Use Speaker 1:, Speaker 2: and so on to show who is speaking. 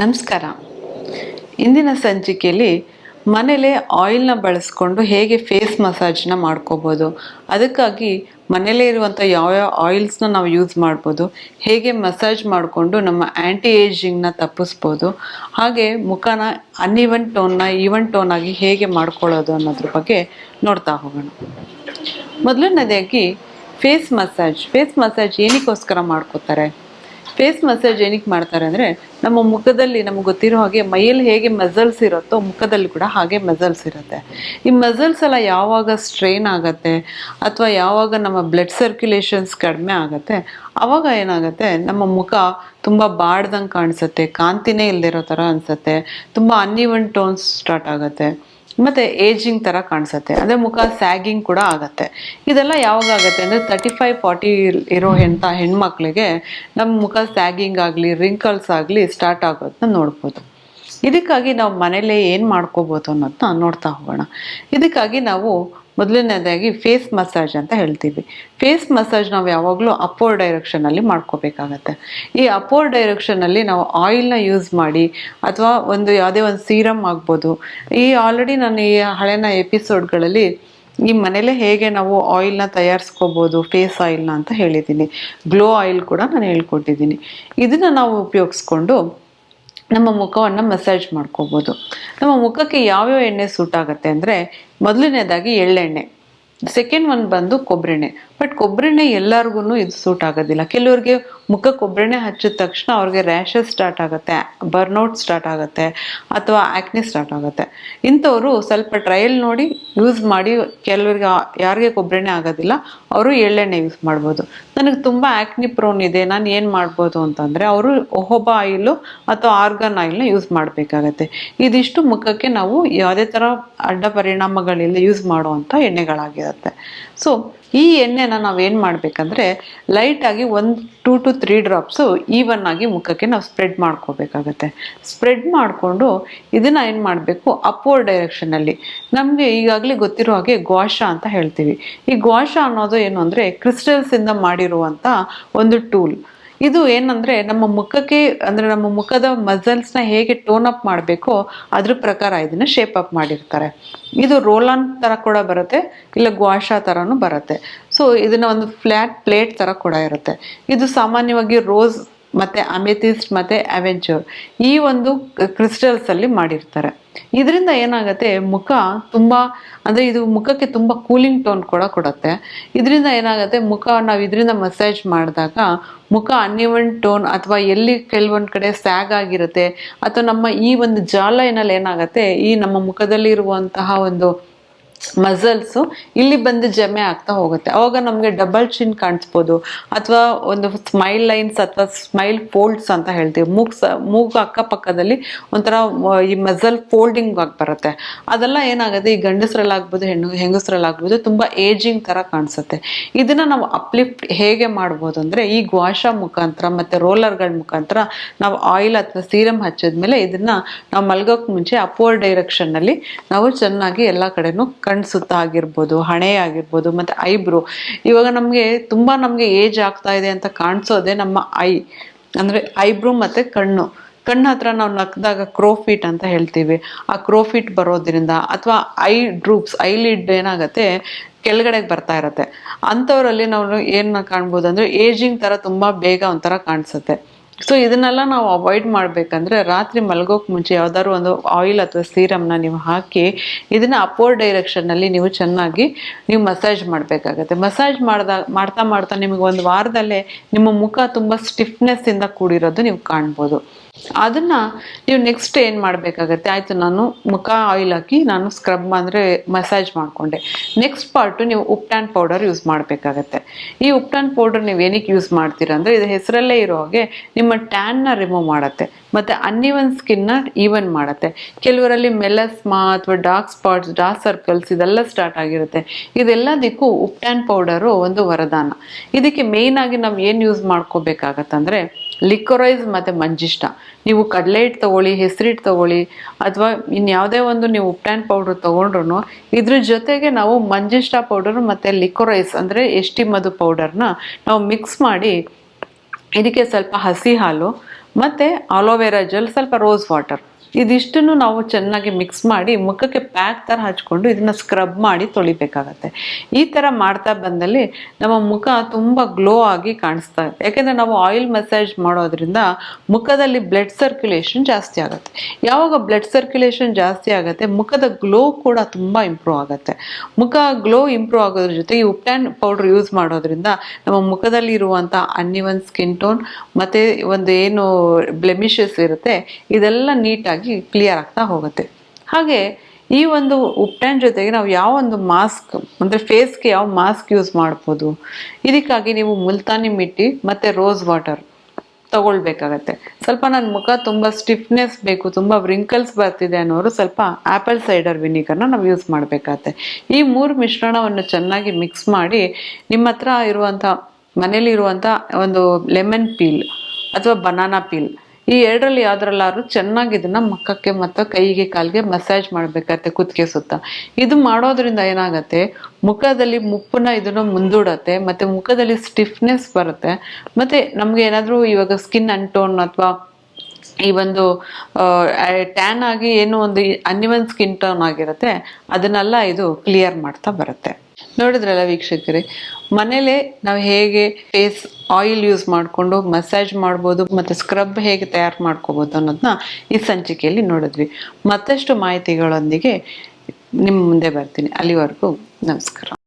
Speaker 1: ನಮಸ್ಕಾರ. ಇಂದಿನ ಸಂಚಿಕೆಯಲ್ಲಿ ಮನೇಲೆ ಆಯಿಲ್ನ ಬಳಸ್ಕೊಂಡು ಹೇಗೆ ಫೇಸ್ ಮಸಾಜ್ನ ಮಾಡ್ಕೋಬೋದು, ಅದಕ್ಕಾಗಿ ಮನೇಲೇ ಇರುವಂಥ ಯಾವ್ಯಾವ ಆಯಿಲ್ಸ್ನ ನಾವು ಯೂಸ್ ಮಾಡ್ಬೋದು, ಹೇಗೆ ಮಸಾಜ್ ಮಾಡಿಕೊಂಡು ನಮ್ಮ ಆ್ಯಂಟಿ ಏಜಿಂಗ್ನ ತಪ್ಪಿಸ್ಬೋದು, ಹಾಗೆ ಮುಖನ ಅನ್ಇವನ್ ಟೋನ್ನ ಈವನ್ ಟೋನ್ ಆಗಿ ಹೇಗೆ ಮಾಡ್ಕೊಳ್ಳೋದು ಅನ್ನೋದ್ರ ಬಗ್ಗೆ ನೋಡ್ತಾ ಹೋಗೋಣ. ಮೊದಲನೇದಾಗಿ ಫೇಸ್ ಮಸಾಜ್ ಫೇಸ್ ಮಸಾಜ್ ಏನಕ್ಕೋಸ್ಕರ ಮಾಡ್ಕೋತಾರೆ? ಫೇಸ್ ಮಸಾಜ್ ಏನಕ್ಕೆ ಮಾಡ್ತಾರೆ ಅಂದರೆ ನಮ್ಮ ಮುಖದಲ್ಲಿ ನಮಗೆ ಗೊತ್ತಿರೋ ಹಾಗೆ ಮೈಯಲ್ಲಿ ಹೇಗೆ ಮಸಲ್ಸ್ ಇರುತ್ತೋ ಮುಖದಲ್ಲಿ ಕೂಡ ಹಾಗೆ ಮಸಲ್ಸ್ ಇರುತ್ತೆ. ಈ ಮಸಲ್ಸ್ ಎಲ್ಲ ಯಾವಾಗ ಸ್ಟ್ರೈನ್ ಆಗುತ್ತೆ ಅಥವಾ ಯಾವಾಗ ನಮ್ಮ ಬ್ಲಡ್ ಸರ್ಕ್ಯುಲೇಷನ್ಸ್ ಕಡಿಮೆ ಆಗುತ್ತೆ, ಅವಾಗ ಏನಾಗುತ್ತೆ, ನಮ್ಮ ಮುಖ ತುಂಬ ಬಾಡ್ದಂಗೆ ಕಾಣಿಸುತ್ತೆ, ಕಾಂತಿನೇ ಇಲ್ಲದಿರೋ ಥರ ಅನಿಸುತ್ತೆ, ತುಂಬ ಅನ್ಇವನ್ ಟೋನ್ಸ್ ಸ್ಟಾರ್ಟ್ ಆಗುತ್ತೆ. ಮತ್ತು ಏಜಿಂಗ್ ತರ ಕಾಣಿಸುತ್ತೆ. ಅಂದ್ರೆ ಮುಖ ಸ್ಯಾಗಿಂಗ್ ಕೂಡ ಆಗುತ್ತೆ. ಇದೆಲ್ಲ ಯಾವಾಗ ಆಗುತ್ತೆ ಅಂದರೆ ತರ್ಟಿ ಫೈವ್ ಫಾರ್ಟಿ ಇರೋ ಎಂಥ ಹೆಣ್ಮಕ್ಳಿಗೆ ನಮ್ಮ ಮುಖ ಸ್ಯಾಗಿಂಗ್ ಆಗಲಿ ರಿಂಕಲ್ಸ್ ಆಗಲಿ ಸ್ಟಾರ್ಟ್ ಆಗೋದನ್ನ ನೋಡ್ಬೋದು. ಇದಕ್ಕಾಗಿ ನಾವು ಮನೇಲೇ ಏನು ಮಾಡ್ಕೋಬೋದು ಅನ್ನೋದನ್ನ ನೋಡ್ತಾ ಹೋಗೋಣ. ಇದಕ್ಕಾಗಿ ನಾವು ಮೊದಲನೇದಾಗಿ ಫೇಸ್ ಮಸಾಜ್ ಅಂತ ಹೇಳ್ತೀವಿ. ಫೇಸ್ ಮಸಾಜ್ ನಾವು ಯಾವಾಗಲೂ ಅಪೋರ್ ಡೈರೆಕ್ಷನಲ್ಲಿ ಮಾಡ್ಕೋಬೇಕಾಗತ್ತೆ. ಈ ಅಪೋರ್ ಡೈರೆಕ್ಷನಲ್ಲಿ ನಾವು ಆಯಿಲ್ನ ಯೂಸ್ ಮಾಡಿ ಅಥವಾ ಒಂದು ಯಾವುದೇ ಒಂದು ಸೀರಮ್ ಆಗ್ಬೋದು. ಈ ಆಲ್ರೆಡಿ ನಾನು ಈ ಹಳೆನ ಎಪಿಸೋಡ್ಗಳಲ್ಲಿ ಈ ಮನೇಲೆ ಹೇಗೆ ನಾವು ಆಯಿಲ್ನ ತಯಾರಿಸ್ಕೋಬೋದು ಫೇಸ್ ಆಯಿಲ್ನ ಅಂತ ಹೇಳಿದ್ದೀನಿ. ಗ್ಲೋ ಆಯಿಲ್ ಕೂಡ ನಾನು ಹೇಳ್ಕೊಟ್ಟಿದ್ದೀನಿ. ಇದನ್ನು ನಾವು ಉಪಯೋಗಿಸ್ಕೊಂಡು ನಮ್ಮ ಮುಖವನ್ನು ಮಸಾಜ್ ಮಾಡ್ಕೋಬೋದು. ನಮ್ಮ ಮುಖಕ್ಕೆ ಯಾವ್ಯಾವ ಎಣ್ಣೆ ಸೂಟ್ ಆಗುತ್ತೆ ಅಂದರೆ ಮೊದಲನೇದಾಗಿ ಎಳ್ಳೆಣ್ಣೆ ಸೆಕೆಂಡ್ ಒನ್ ಬಂದು ಕೊಬ್ಬರೆಣ್ಣೆ ಬಟ್ ಕೊಬ್ಬರೆಣ್ಣೆ ಎಲ್ಲರಿಗೂ ಇದು ಸೂಟ್ ಆಗೋದಿಲ್ಲ. ಕೆಲವ್ರಿಗೆ ಮುಖ ಕೊಬ್ಬರೆಣ್ಣೆ ಹಚ್ಚಿದ ತಕ್ಷಣ ಅವ್ರಿಗೆ ರ್ಯಾಷಸ್ ಸ್ಟಾರ್ಟ್ ಆಗುತ್ತೆ ಬರ್ನೌಟ್ ಸ್ಟಾರ್ಟ್ ಆಗುತ್ತೆ, ಅಥವಾ ಆ್ಯಕ್ನಿ ಸ್ಟಾರ್ಟ್ ಆಗುತ್ತೆ. ಇಂಥವರು ಸ್ವಲ್ಪ ಟ್ರಯಲ್ ನೋಡಿ ಯೂಸ್ ಮಾಡಿ ಕೆಲವ್ರಿಗೆ ಯಾರಿಗೆ ಕೊಬ್ಬರೆಣ್ಣೆ ಆಗೋದಿಲ್ಲ, ಅವರು ಎಳ್ಳೆಣ್ಣೆ ಯೂಸ್ ಮಾಡ್ಬೋದು. ನನಗೆ ತುಂಬ ಆ್ಯಕ್ನಿ ಪ್ರೋನ್ ಇದೆ, ನಾನು ಏನು ಮಾಡ್ಬೋದು ಅಂತಂದರೆ ಅವರು ಒಹೊಬಾ ಆಯಿಲು ಅಥವಾ ಆರ್ಗನ್ ಆಯಿಲ್ನ ಯೂಸ್ ಮಾಡಬೇಕಾಗತ್ತೆ. ಇದಿಷ್ಟು ಮುಖಕ್ಕೆ ನಾವು ಯಾವುದೇ ಥರ ಅಡ್ಡ ಪರಿಣಾಮಗಳಿಲ್ಲ ಯೂಸ್ ಮಾಡುವಂಥ ಎಣ್ಣೆಗಳಾಗಿರುತ್ತೆ. ಸೊ ಈ ಎಣ್ಣೆನ ನಾವೇನು ಮಾಡಬೇಕಂದ್ರೆ ಲೈಟಾಗಿ ಒಂದು two to three drops even ಆಗಿ ಮುಖಕ್ಕೆ ನಾವು ಸ್ಪ್ರೆಡ್ ಮಾಡ್ಕೋಬೇಕಾಗತ್ತೆ. ಸ್ಪ್ರೆಡ್ ಮಾಡಿಕೊಂಡು ಇದನ್ನು ಏನು ಮಾಡಬೇಕು? ಅಪ್ವರ್ಡ್ ಡೈರೆಕ್ಷನಲ್ಲಿ ನಮಗೆ ಈಗಾಗಲೇ ಗೊತ್ತಿರೋ ಹಾಗೆ ಗ್ವಾಷ ಅಂತ ಹೇಳ್ತೀವಿ. ಈ ಗ್ವಾಷ ಅನ್ನೋದು ಏನು ಅಂದರೆ ಕ್ರಿಸ್ಟಲ್ಸಿಂದ ಮಾಡಿರುವಂಥ ಒಂದು ಟೂಲ್ ಇದು ಏನಂದ್ರೆ ನಮ್ಮ ಮುಖಕ್ಕೆ, ಅಂದ್ರೆ ನಮ್ಮ ಮುಖದ ಮಸಲ್ಸ್ನ ಹೇಗೆ ಟೋನ್ ಅಪ್ ಮಾಡಬೇಕೋ ಅದ್ರ ಪ್ರಕಾರ ಇದನ್ನ ಶೇಪ್ ಅಪ್ ಮಾಡಿರ್ತಾರೆ. ಇದು ರೋಲಾನ್ ತರ ಕೂಡ ಬರುತ್ತೆ, ಇಲ್ಲ ಗ್ವಾಷಾ ಥರನೂ ಬರುತ್ತೆ. ಸೊ ಇದನ್ನ ಒಂದು ಫ್ಲ್ಯಾಟ್ ಪ್ಲೇಟ್ ತರ ಕೂಡ ಇರುತ್ತೆ. ಇದು ಸಾಮಾನ್ಯವಾಗಿ ರೋಸ್ ಮತ್ತೆ ಅಮೆಥಿಸ್ಟ್ ಮತ್ತೆ ಅವೆಂಚೂರ್ ಈ ಒಂದು ಕ್ರಿಸ್ಟಲ್ಸ್ ಅಲ್ಲಿ ಮಾಡಿರ್ತಾರೆ. ಇದರಿಂದ ಏನಾಗುತ್ತೆ, ಮುಖ ತುಂಬ, ಅಂದರೆ ಇದು ಮುಖಕ್ಕೆ ತುಂಬ ಕೂಲಿಂಗ್ ಟೋನ್ ಕೂಡ ಕೊಡುತ್ತೆ. ಇದರಿಂದ ಏನಾಗುತ್ತೆ, ಮುಖ ನಾವು ಇದರಿಂದ ಮಸಾಜ್ ಮಾಡಿದಾಗ ಮುಖ ಅನ್ಇವನ್ ಟೋನ್ ಅಥವಾ ಎಲ್ಲಿ ಕೆಲವೊಂದು ಕಡೆ ಸ್ಯಾಗ್ ಆಗಿರುತ್ತೆ, ಅಥವಾ ನಮ್ಮ ಈ ಒಂದು ಜಾಲೈನಲ್ಲಿ ಏನಾಗುತ್ತೆ, ಈ ನಮ್ಮ ಮುಖದಲ್ಲಿ ಇರುವಂತಹ ಒಂದು ಮಸಲ್ಸು ಇಲ್ಲಿ ಬಂದು ಜಮೆ ಆಗ್ತಾ ಹೋಗುತ್ತೆ. ಅವಾಗ ನಮಗೆ ಡಬಲ್ ಚಿನ್ ಕಾಣಿಸ್ಬೋದು. ಅಥವಾ ಒಂದು ಸ್ಮೈಲ್ ಲೈನ್ಸ್ ಅಥವಾ ಸ್ಮೈಲ್ ಫೋಲ್ಡ್ಸ್ ಅಂತ ಹೇಳ್ತೀವಿ. ಮೂಗ್ ಸ, ಮೂಗು ಅಕ್ಕಪಕ್ಕದಲ್ಲಿ ಒಂಥರ ಈ ಮಸಲ್ ಫೋಲ್ಡಿಂಗ್ ಆಗಿ ಬರುತ್ತೆ. ಅದೆಲ್ಲ ಏನಾಗುತ್ತೆ? ಈ ಗಂಡಸರಲ್ಲಾಗ್ಬೋದು, ಹೆಣ್ಣು, ಹೆಂಗಸರಲ್ಲಾಗ್ಬೋದು ತುಂಬ ಏಜಿಂಗ್ ಥರ ಕಾಣಿಸುತ್ತೆ. ಇದನ್ನ ನಾವು ಅಪ್ಲಿಫ್ಟ್ ಹೇಗೆ ಮಾಡ್ಬೋದು ಅಂದರೆ ಈ ಗ್ವಾಶ ಮುಖಾಂತರ ಮತ್ತು ರೋಲರ್ಗಳ ಮುಖಾಂತರ ನಾವು ಆಯಿಲ್ ಅಥವಾ ಸೀರಮ್ ಹಚ್ಚಿದ್ಮೇಲೆ ಇದನ್ನ ನಾವು ಮಲ್ಗೋಕ್ ಮುಂಚೆ ಅಪೋರ್ ಡೈರೆಕ್ಷನ್ನಲ್ಲಿ ನಾವು ಚೆನ್ನಾಗಿ ಎಲ್ಲ ಕಡೆನೂ ಕಣ್ ಸುತ್ತ ಆಗಿರ್ಬೋದು, ಹಣೆ ಆಗಿರ್ಬೋದು, ಮತ್ತು ಐಬ್ರೋ, ಇವಾಗ ನಮಗೆ ತುಂಬ ನಮಗೆ ಏಜ್ ಆಗ್ತಾ ಇದೆ ಅಂತ ಕಾಣಿಸೋದೆ ನಮ್ಮ ಐ, ಅಂದರೆ ಐಬ್ರೋ ಮತ್ತು ಕಣ್ಣು. ಕಣ್ಣು ಹತ್ರ ನಾವು ನಕ್ದಾಗ ಕ್ರೋಫಿಟ್ ಅಂತ ಹೇಳ್ತೀವಿ. ಆ ಕ್ರೋಫಿಟ್ ಬರೋದ್ರಿಂದ ಅಥವಾ ಐ ಡ್ರೂಪ್ಸ್ ಐ ಲಿಡ್ ಏನಾಗುತ್ತೆ, ಕೆಳಗಡೆಗೆ ಬರ್ತಾ ಇರತ್ತೆ. ಅಂಥವರಲ್ಲಿ ನಾವು ಏನು ಕಾಣ್ಬೋದು ಅಂದರೆ ಏಜಿಂಗ್ ಥರ ತುಂಬ ಬೇಗ ಒಂಥರ ಕಾಣಿಸುತ್ತೆ. ಸೊ ಇದನ್ನೆಲ್ಲ ನಾವು ಅವಾಯ್ಡ್ ಮಾಡಬೇಕಂದ್ರೆ ರಾತ್ರಿ ಮಲಗೋಕೆ ಮುಂಚೆ ಯಾವ್ದಾದ್ರು ಒಂದು ಆಯಿಲ್ ಅಥವಾ ಸೀರಮ್ನ ನೀವು ಹಾಕಿ ಇದನ್ನ ಅಪೋರ್ ಡೈರೆಕ್ಷನ್ನಲ್ಲಿ ನೀವು ಚೆನ್ನಾಗಿ ನೀವು ಮಸಾಜ್ ಮಾಡಬೇಕಾಗತ್ತೆ. ಮಸಾಜ್ ಮಾಡ್ದಾಗ ಮಾಡ್ತಾ ಮಾಡ್ತಾ ನಿಮಗೆ ಒಂದು ವಾರದಲ್ಲೇ ನಿಮ್ಮ ಮುಖ ತುಂಬ ಸ್ಟಿಫ್ನೆಸ್ಸಿಂದ ಕೂಡಿರೋದು ನೀವು ಕಾಣ್ಬೋದು. ಅದನ್ನ ನೀವು ನೆಕ್ಸ್ಟ್ ಏನು ಮಾಡಬೇಕಾಗತ್ತೆ? ಆಯಿತು, ನಾನು ಮುಖ ಆಯಿಲ್ ಹಾಕಿ ನಾನು ಸ್ಕ್ರಬ್ ಅಂದರೆ ಮಸಾಜ್ ಮಾಡಿಕೊಂಡೆ. ನೆಕ್ಸ್ಟ್ ಪಾರ್ಟು ನೀವು ಉಪ್ಟಾನ್ ಪೌಡರ್ ಯೂಸ್ ಮಾಡಬೇಕಾಗತ್ತೆ. ಈ ಉಪ್ಟಾನ್ ಪೌಡರ್ ನೀವು ಏನಕ್ಕೆ ಯೂಸ್ ಮಾಡ್ತೀರಾ ಅಂದರೆ, ಇದು ಹೆಸರಲ್ಲೇ ಇರೋ ಹಾಗೆ ನಿಮ್ಮ ಟ್ಯಾನ್ನ ರಿಮೂವ್ ಮಾಡುತ್ತೆ. ಮತ್ತು ಅನ್ಇವನ್ ಸ್ಕಿನ್ನ ಈವನ್ ಮಾಡುತ್ತೆ. ಕೆಲವರಲ್ಲಿ ಮೆಲಸ್ಮಾ ಅಥವಾ ಡಾರ್ಕ್ ಸ್ಪಾಟ್ಸ್ ಡಾರ್ಕ್ ಸರ್ಕಲ್ಸ್ ಇದೆಲ್ಲ ಸ್ಟಾರ್ಟ್ ಆಗಿರುತ್ತೆ. ಇದೆಲ್ಲದಕ್ಕೂ ಉಪ್ಟ್ಯಾನ್ ಪೌಡರು ಒಂದು ವರದಾನ. ಇದಕ್ಕೆ ಮೇಯ್ನಾಗಿ ನಾವು ಏನು ಯೂಸ್ ಮಾಡ್ಕೋಬೇಕಾಗತ್ತಂದ್ರೆ ಲಿಕೊರೈಸ್ ಮತ್ತು ಮಂಜಿಷ್ಟ. ನೀವು ಕಡಲೆ ಹಿಟ್ಟು ತೊಗೊಳ್ಳಿ, ಹೆಸರಿಟ್ಟು ತಗೊಳ್ಳಿ, ಅಥವಾ ಇನ್ಯಾವುದೇ ಒಂದು ನೀವು ಉಪ್ಟ್ಯಾನ್ ಪೌಡ್ರ್ ತೊಗೊಂಡ್ರು ಇದ್ರ ಜೊತೆಗೆ ನಾವು ಮಂಜಿಷ್ಟ ಪೌಡರ್ ಮತ್ತು ಲಿಕೊರೈಸ್ ಅಂದರೆ ಎಷ್ಟಿ ಮಧು ಪೌಡರ್ನ ನಾವು ಮಿಕ್ಸ್ ಮಾಡಿ, ಇದಕ್ಕೆ ಸ್ವಲ್ಪ ಹಸಿ ಹಾಲು ಮತ್ತು ಅಲೋವೆರಾ ಜೆಲ್ ಸ್ವಲ್ಪ ರೋಸ್ ವಾಟರ್ ಇದಿಷ್ಟನ್ನು ನಾವು ಚೆನ್ನಾಗಿ ಮಿಕ್ಸ್ ಮಾಡಿ ಮುಖಕ್ಕೆ ಪ್ಯಾಕ್ ಥರ ಹಚ್ಕೊಂಡು ಇದನ್ನು ಸ್ಕ್ರಬ್ ಮಾಡಿ ತೊಳಿಬೇಕಾಗತ್ತೆ. ಈ ಥರ ಮಾಡ್ತಾ ಬಂದಲ್ಲಿ ನಮ್ಮ ಮುಖ ತುಂಬ ಗ್ಲೋ ಆಗಿ ಕಾಣಿಸ್ತಾ ಇದೆ ಯಾಕೆಂದರೆ ನಾವು ಆಯಿಲ್ ಮಸಾಜ್ ಮಾಡೋದ್ರಿಂದ ಮುಖದಲ್ಲಿ ಬ್ಲಡ್ ಸರ್ಕ್ಯುಲೇಷನ್ ಜಾಸ್ತಿ ಆಗುತ್ತೆ. ಯಾವಾಗ ಬ್ಲಡ್ ಸರ್ಕ್ಯುಲೇಷನ್ ಜಾಸ್ತಿ ಆಗುತ್ತೆ, ಮುಖದ ಗ್ಲೋ ಕೂಡ ತುಂಬ ಇಂಪ್ರೂವ್ ಆಗುತ್ತೆ. ಮುಖ ಗ್ಲೋ ಇಂಪ್ರೂವ್ ಆಗೋದ್ರ ಜೊತೆ ಈ ಉಪ್ಟ್ಯಾನ್ ಪೌಡ್ರ್ ಯೂಸ್ ಮಾಡೋದ್ರಿಂದ ನಮ್ಮ ಮುಖದಲ್ಲಿ ಇರುವಂಥ ಅನ್ನಿವನ್ ಸ್ಕಿನ್ ಟೋನ್ ಮತ್ತು ಒಂದು ಏನು ಬ್ಲೆಮಿಷಸ್ ಇರುತ್ತೆ, ಇದೆಲ್ಲ ನೀಟಾಗಿ ಕ್ಲಿಯರ್ ಆಗ್ತಾ ಹೋಗುತ್ತೆ. ಹಾಗೆ ಈ ಒಂದು ಉಪ್ಟ್ಯಾನ್ ಜೊತೆಗೆ ನಾವು ಯಾವ ಒಂದು ಮಾಸ್ಕ್ ಅಂದರೆ ಫೇಸ್ಗೆ ಯಾವ ಮಾಸ್ಕ್ ಯೂಸ್ ಮಾಡ್ಬೋದು? ಇದಕ್ಕಾಗಿ ನೀವು ಮುಲ್ತಾನಿ ಮಿಟ್ಟಿ ಮತ್ತು ರೋಸ್ ವಾಟರ್ ತಗೊಳ್ಬೇಕಾಗತ್ತೆ. ಸ್ವಲ್ಪ ನನ್ನ ಮುಖ ತುಂಬ ಸ್ಟಿಫ್ನೆಸ್ ಬೇಕು, ತುಂಬ ವ್ರಿಂಕಲ್ಸ್ ಬರ್ತಿದೆ ಅನ್ನೋರು ಸ್ವಲ್ಪ ಆ್ಯಪಲ್ ಸೈಡರ್ ವಿನಿಗರ್ನ ನಾವು ಯೂಸ್ ಮಾಡಬೇಕಾಗತ್ತೆ. ಈ ಮೂರು ಮಿಶ್ರಣವನ್ನು ಚೆನ್ನಾಗಿ ಮಿಕ್ಸ್ ಮಾಡಿ ನಿಮ್ಮ ಹತ್ರ ಇರುವಂಥ ಮನೇಲಿರುವಂಥ ಒಂದು ಲೆಮನ್ ಪೀಲ್ ಅಥವಾ ಬನಾನಾ ಪೀಲ್ ಈ ಎರಡರಲ್ಲಿ ಯಾವ್ದ್ರಲ್ಲಾದ್ರೂ ಚೆನ್ನಾಗಿ ಇದನ್ನ ಮಕ್ಕಕ್ಕೆ ಮತ್ತು ಕೈಗೆ ಕಾಲಿಗೆ ಮಸಾಜ್ ಮಾಡಬೇಕಾಗತ್ತೆ ಕುತ್ತಿಗೆ ಸುತ್ತ. ಇದು ಮಾಡೋದ್ರಿಂದ ಏನಾಗುತ್ತೆ, ಮುಖದಲ್ಲಿ ಮುಪ್ಪನ್ನ ಇದನ್ನು ಮುಂದೂಡತ್ತೆ, ಮತ್ತು ಮುಖದಲ್ಲಿ ಸ್ಟಿಫ್ನೆಸ್ ಬರುತ್ತೆ, ಮತ್ತು ನಮಗೆ ಏನಾದರೂ ಇವಾಗ ಸ್ಕಿನ್ ಅಂಟೋನ್ ಅಥವಾ ಈ ಒಂದು ಟ್ಯಾನ್ ಆಗಿ ಏನು ಒಂದು ಅನ್ಯವನ್ ಸ್ಕಿನ್ ಟೋನ್ ಆಗಿರುತ್ತೆ, ಅದನ್ನೆಲ್ಲ ಇದು ಕ್ಲಿಯರ್ ಮಾಡ್ತಾ ಬರುತ್ತೆ. ನೋಡಿದ್ರಲ್ಲ ವೀಕ್ಷಕರೇ? ಮನೇಲೆ ನಾವು ಹೇಗೆ ಫೇಸ್ ಆಯಿಲ್ ಯೂಸ್ ಮಾಡಿಕೊಂಡು ಮಸಾಜ್ ಮಾಡ್ಬೋದು, ಮತ್ತು ಸ್ಕ್ರಬ್ ಹೇಗೆ ತಯಾರು ಮಾಡ್ಕೋಬೋದು ಅನ್ನೋದನ್ನ ಈ ಸಂಚಿಕೆಯಲ್ಲಿ ನೋಡಿದ್ವಿ. ಮತ್ತಷ್ಟು ಮಾಹಿತಿಗಳೊಂದಿಗೆ ನಿಮ್ಮ ಮುಂದೆ ಬರ್ತೀನಿ. ಅಲ್ಲಿವರೆಗೂ ನಮಸ್ಕಾರ.